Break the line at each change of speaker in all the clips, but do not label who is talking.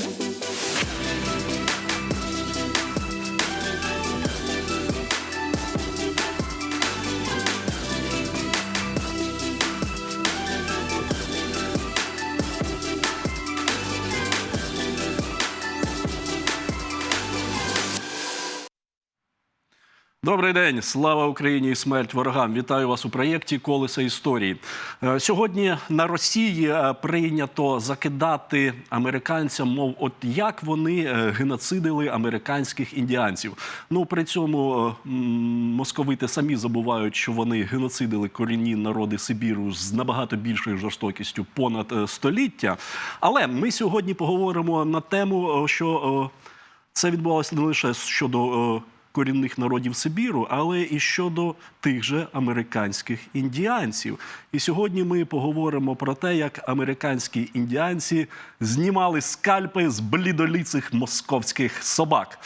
thank you Добрий день, слава Україні і смерть ворогам! Вітаю вас у проєкті Колеса історії. Е, Сьогодні на Росії е, прийнято закидати американцям, мов, от як вони е, геноцидили американських індіанців. Ну при цьому московити самі забувають, що вони геноцидили корінні народи Сибіру з набагато більшою жорстокістю понад століття. Але ми сьогодні поговоримо на тему, що це відбувалося не лише щодо корінних народів Сибіру, але і щодо тих же американських індіанців. І сьогодні ми поговоримо про те, як американські індіанці знімали скальпи з блідоліцих московських собак.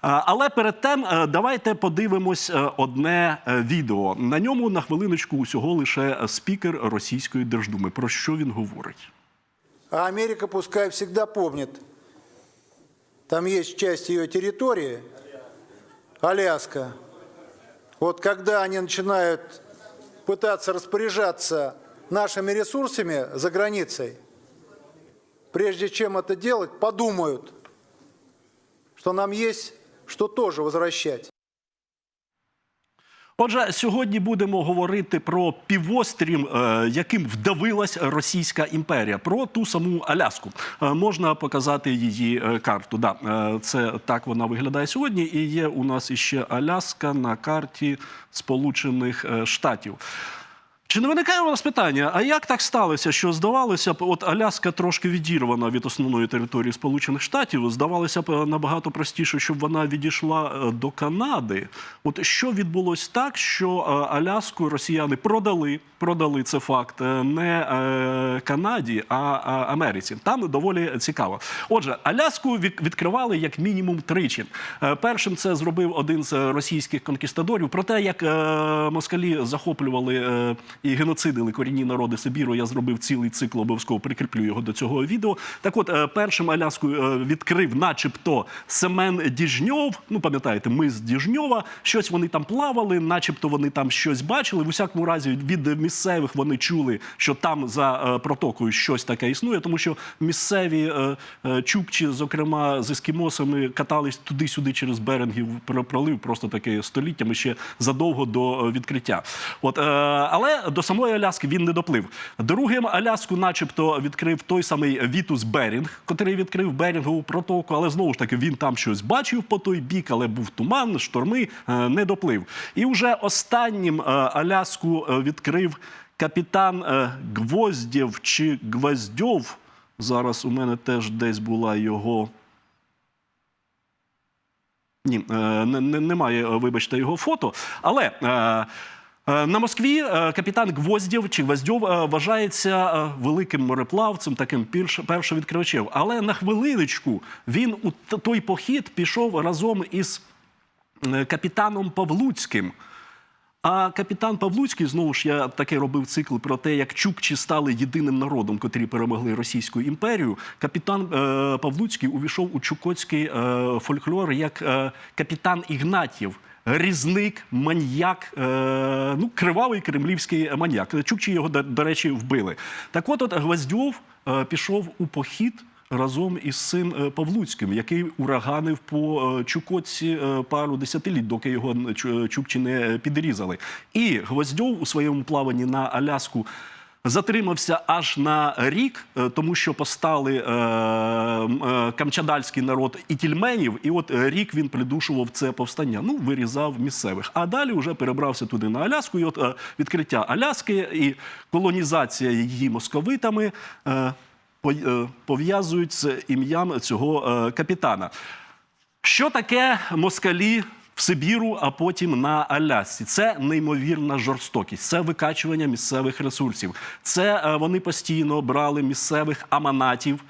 Але перед тим е, давайте подивимось е, одне е, відео. На ньому на хвилиночку усього лише спікер Російської Держдуми. Про що він говорить?
Америка пускай всегда помнит, там есть часть ее территории, Аляска. Вот когда они начинают пытаться распоряжаться нашими ресурсами за границей, прежде чем это делать, подумают, что нам есть что тоже возвращать.
Отже, сьогодні будемо говорити про півострів, е, яким вдавилась Російська імперія, про ту саму Аляску. Е, Можна показати її е, карту. Да, це так вона виглядає сьогодні. І є у нас іще Аляска на карті Сполучених Штатів. Чи не виникає у вас питання, а як так сталося, що здавалося б, от Аляска трошки відірвана від основної території Сполучених Штатів, здавалося б набагато простіше, щоб вона відійшла е, до Канади. От що відбулось так, що е, Аляску росіяни продали, продали це факт е, не Канаді, а Америці. Там доволі цікаво. Отже, Аляску від- відкривали як мінімум тричі. Першим це зробив один з російських конкістадорів. Про те, як москалі захоплювали і геноцидили корінні народи Сибіру, я зробив цілий цикл, обов'язково прикріплю його до цього відео. Так от, е, першим Аляску е, відкрив, начебто, Семен Діжньов. Ну, пам'ятаєте, ми з Діжньова. Щось вони там плавали, начебто вони там щось бачили. В усякому разі, від місцевих вони чули, що там за е, протокою щось таке існує, тому що місцеві чукчі, зокрема з ескімосами, катались туди-сюди через беренгів про- пролив просто таке століттями ще задовго до відкриття. От, але до самої Аляски він не доплив. Другим Аляску, начебто, відкрив той самий Вітус Берінг, котрий відкрив Берінгову протоку, але знову ж таки він там щось бачив по той бік, але був туман, шторми, е, не доплив. І вже останнім е, Аляску е, відкрив капітан Гвоздєв чи Гвоздьов. Зараз у мене теж десь була його. Ні, не, не- немає, вибачте, його фото. Але е, на Москві е, капітан Гвоздєв чи Гвоздьов е, вважається е, великим мореплавцем, таким першим відкривачем. Але на хвилиночку він у той похід пішов разом із е, капітаном Павлуцьким. А капітан Павлуцький, знову ж я таке робив цикл про те, як чукчі стали єдиним народом, котрі перемогли Російську імперію. Капітан е, Павлуцький увійшов у чукотський е, фольклор як е, капітан Ігнатів. Різник, маньяк, е, ну кривавий кремлівський маньяк. Чукчі його, до, до речі, вбили. Так от, от Гвоздьов е, пішов у похід разом із цим е, Павлуцьким, який ураганив по е, Чукотці е, пару десятиліть, доки його чукчі не підрізали. І Гвоздьов у своєму плаванні на Аляску. Затримався аж на рік, тому що постали е, е, камчадальський народ і тільменів, і от рік він придушував це повстання. Ну, вирізав місцевих. А далі вже перебрався туди на Аляску. І от е, відкриття Аляски і колонізація її московитами е, пов'язують з ім'ям цього е, капітана. Що таке москалі в Сибіру, а потім на Алясці? Це неймовірна жорстокість, це викачування місцевих ресурсів. Це е, вони постійно брали місцевих аманатів,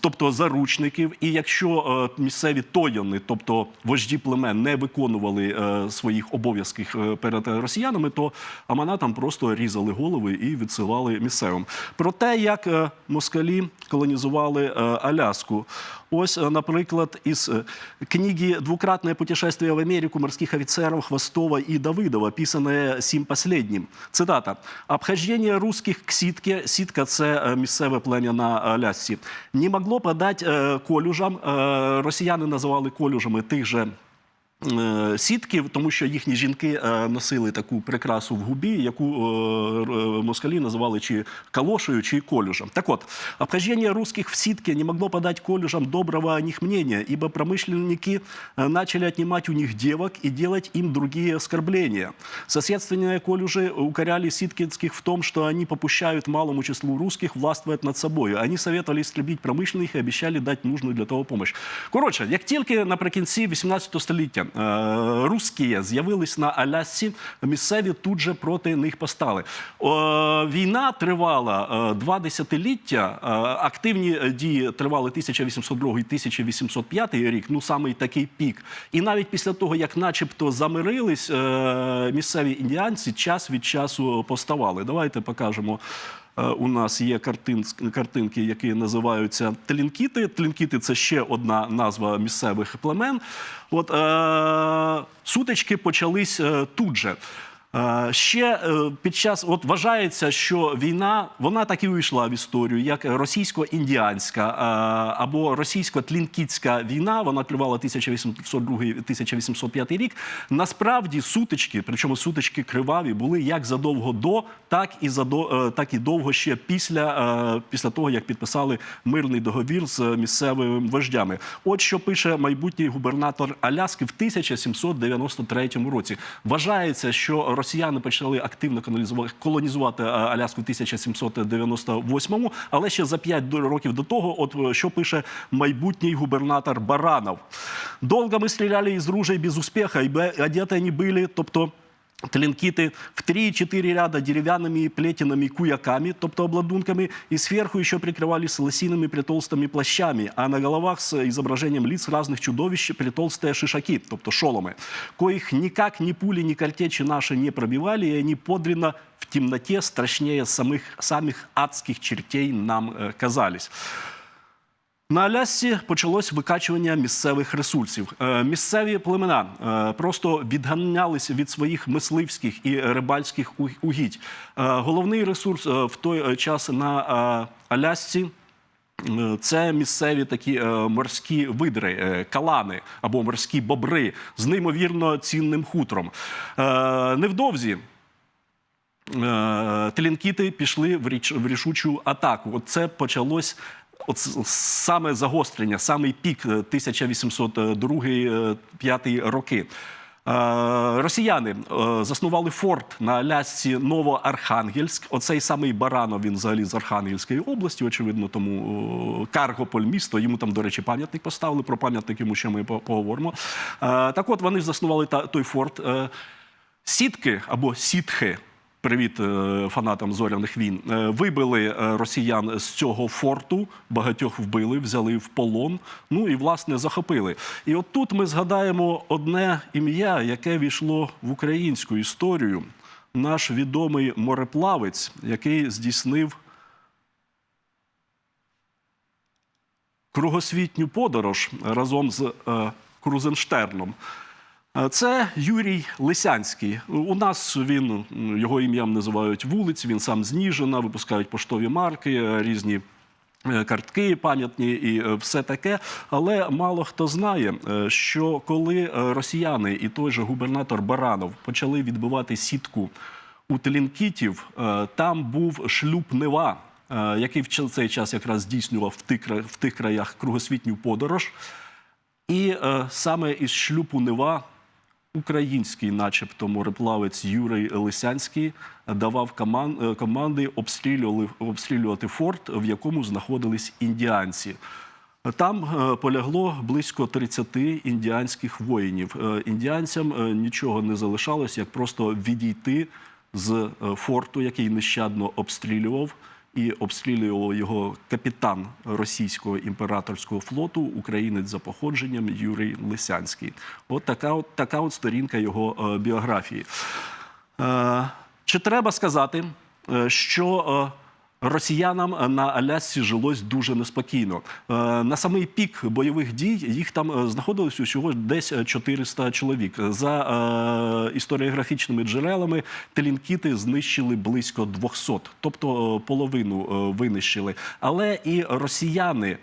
тобто заручників. І якщо е, місцеві тояни, тобто вожді племен, не виконували е, своїх обов'язків е, перед росіянами, то аманатам просто різали голови і відсилали місцевим. Про те, як москалі колонізували Аляску. Ось, наприклад, із книги «Двукратное путешествие в Америку морских офицеров Хвостова и Давыдова», писанное сим последним. Цитата. «Обхождение русских к сітке, сітка – це місцеве плем'я на Алясці, могло подати э, колюжам, Э, росіяни називали колюжами тих же е, сітків, тому що їхні жінки е, носили таку прикрасу в губі, яку е, р- москалі називали чи калошею, чи колюжем. Так от, обхождение русских в ситке не могло подать колюжам доброго о них мнения, ибо промышленники э, начали отнимать у них девок и делать им другие оскорбления. Соседственные колюжи укоряли ситкинских в том, что они попущают малому числу русских властвовать над собой. Они советовали истребить промышленных и обещали дать нужную для того помощь. Коротше, як тільки наприкінці 18 століття е, русські з'явились на Алясці, місцеві тут же проти них постали. Війна тривала е, два десятиліття. е, активні е, дії тривали 1802-1805 рік, ну самий такий пік. І навіть після того, як начебто замирились, е, місцеві індіанці час від часу поставали. Давайте покажемо. Е, У нас є картин, картинки, які називаються тлінкіти. Тлінкіти це ще одна назва місцевих племен. От е, сутички почались е, тут же. Е, Ще е, під час от вважається, що війна вона так і увійшла в історію, як російсько-індіанська е, або російсько-тлінкітська війна. Вона тривала 1802-1805 рік. Насправді сутички, причому сутички криваві, були як задовго до, так і задо, так і довго ще після, після того, як підписали мирний договір з місцевими вождями. От що пише майбутній губернатор Аляски в 1793 році. Вважається, що росіяни почали активно колонізувати, е, Аляску в 1798-му, але ще за 5 до- років до того, от е, що пише майбутній губернатор Баранов. Долго ми стріляли із ружей без успіха, і одеті вони були, тобто Тлінкіти в 3-4 ряда дерев'яними плетінами куяками, тобто обладунками, і зверху ще прикривалися лосіними притолстими плащами, а на головах з ізображенням лиц різних чудовищ притолсті шишаки, тобто шоломи, коїх ніяк ні пулі, ні картечі наші не пробивали, і вони подлинно в темноте страшнее самих, самих адських чертей нам казались. На Алясці почалось викачування місцевих ресурсів. Е, Місцеві племена е, просто відганялися від своїх мисливських і рибальських угідь. Е, Головний ресурс в той час на Алясці. Це місцеві такі морські видри, калани або морські бобри з неймовірно цінним хутром. Невдовзі тлінкіти пішли в, рішучу атаку. От це почалось. От саме загострення, самий пік 1802-5 роки. Е, Росіяни е, заснували форт на Алясці Новоархангельськ. Оцей самий Баранов, він взагалі з Архангельської області, очевидно, тому е, Каргополь місто. Йому там, до речі, пам'ятник поставили. Про пам'ятник йому ще ми поговоримо. Е, Так от вони заснували той форт. Е, Сітки або сітхи. Привіт е, фанатам зоряних війн. Е, Вибили е, росіян з цього форту, багатьох вбили, взяли в полон. Ну і власне захопили. І от тут ми згадаємо одне ім'я, яке війшло в українську історію. Наш відомий мореплавець, який здійснив кругосвітню подорож разом з Крузенштерном. Це Юрій Лисянський. У нас він його ім'ям називають вулиць. Він сам з Ніжина, випускають поштові марки, різні. е, Картки пам'ятні і е, все таке, але мало хто знає, е, що коли росіяни і той же губернатор Баранов почали відбивати сітку у Тлінкітів, там був шлюб Нева, який в цей час якраз здійснював в тих, в тих краях кругосвітню подорож. І е, саме із шлюпу Нева український, начебто, мореплавець Юрій Лисянський давав коман, е, команди обстрілювати форт, в якому знаходились індіанці. Там е, полягло близько 30 індіанських воїнів. Е, Індіанцям нічого не залишалось, як просто відійти з форту, який нещадно обстрілював, і обстрілював його капітан російського імператорського флоту, українець за походженням Юрій Лисянський. От така от, така от сторінка його е, біографії. Е, Чи треба сказати, е, що росіянам на Алясці жилось дуже неспокійно? Е, На самий пік бойових дій їх там е, знаходилось усього десь 400 чоловік. За е, історіографічними джерелами телінкіти знищили близько 200, тобто половину винищили. Але і росіяни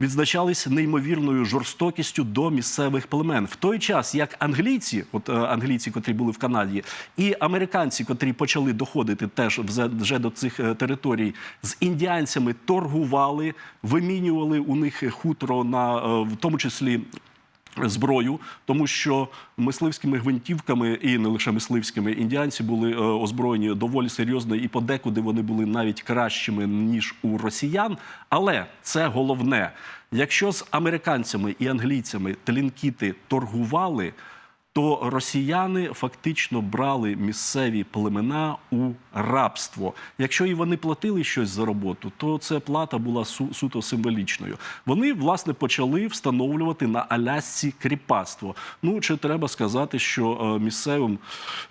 відзначались неймовірною жорстокістю до місцевих племен. В той час, як англійці, от е, англійці, котрі були в Канаді, і американці, котрі почали доходити теж вже, до цих е, територій, з індіанцями торгували, вимінювали у них хутро на е, в тому числі. Зброю, тому що мисливськими гвинтівками і не лише мисливськими індіанці були е, озброєні доволі серйозно, і подекуди вони були навіть кращими ніж у росіян. Але це головне: якщо з американцями і англійцями тлінкіти торгували, то росіяни фактично брали місцеві племена у рабство. Якщо і вони платили щось за роботу, то це плата була су- суто символічною. Вони власне почали встановлювати на Алясці кріпацтво. Ну чи треба сказати, що е, місцевим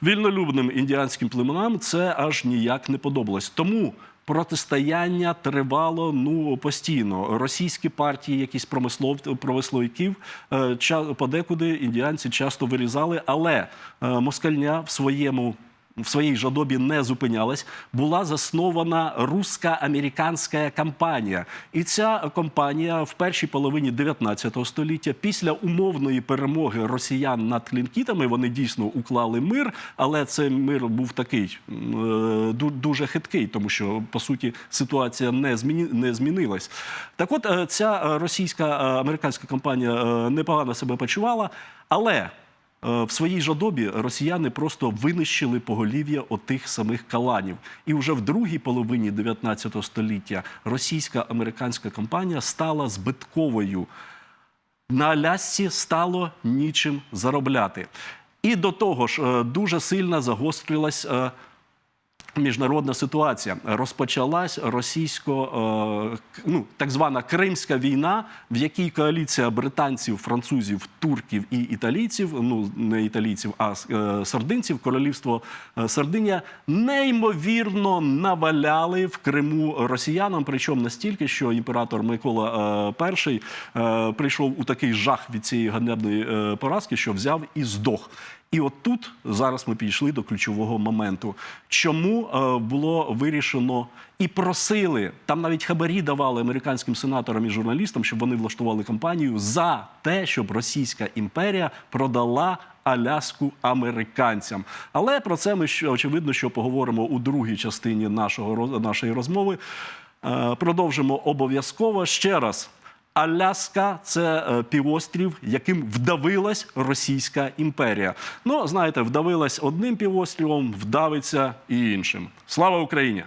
вільнолюбним індіанським племенам це аж ніяк не подобалось. Тому протистояння тривало ну постійно. Російські партії, якісь промислов промисловиків, е, подекуди індіанці часто вирізали, але е, москальня в своєму. В своїй жадобі не зупинялась, була заснована русько-американська компанія. І ця компанія в першій половині 19 століття, після умовної перемоги росіян над клінкітами, вони дійсно уклали мир, але цей мир був такий е, ду- дуже хиткий, тому що по суті ситуація не зміні не змінилась. Так, от е, ця російська е, американська компанія непогано себе почувала, але в своїй жадобі росіяни просто винищили поголів'я отих самих каланів. І вже в другій половині 19 століття російська американська компанія стала збитковою. На Алясці стало нічим заробляти. І до того ж, е, дуже сильно загострилась. Міжнародна ситуація розпочалась російсько, е, ну так звана Кримська війна, в якій коаліція британців, французів, турків і італійців, ну не італійців, а е, сардинців, королівство е, Сардинія неймовірно наваляли в Криму росіянам. Причому настільки, що імператор Микола І прийшов у такий жах від цієї ганебної поразки, що взяв і здох. І от тут зараз ми підійшли до ключового моменту. Чому е, було вирішено і просили там навіть хабарі давали американським сенаторам і журналістам, щоб вони влаштували кампанію за те, щоб Російська імперія продала Аляску американцям. Але про це ми очевидно, що поговоримо у другій частині нашого нашої розмови. Е, Продовжимо обов'язково ще раз. Аляска це е, півострів, яким вдавилась Російська імперія. Ну, знаєте, вдавилась одним півостровом, вдавиться і іншим. Слава Україні!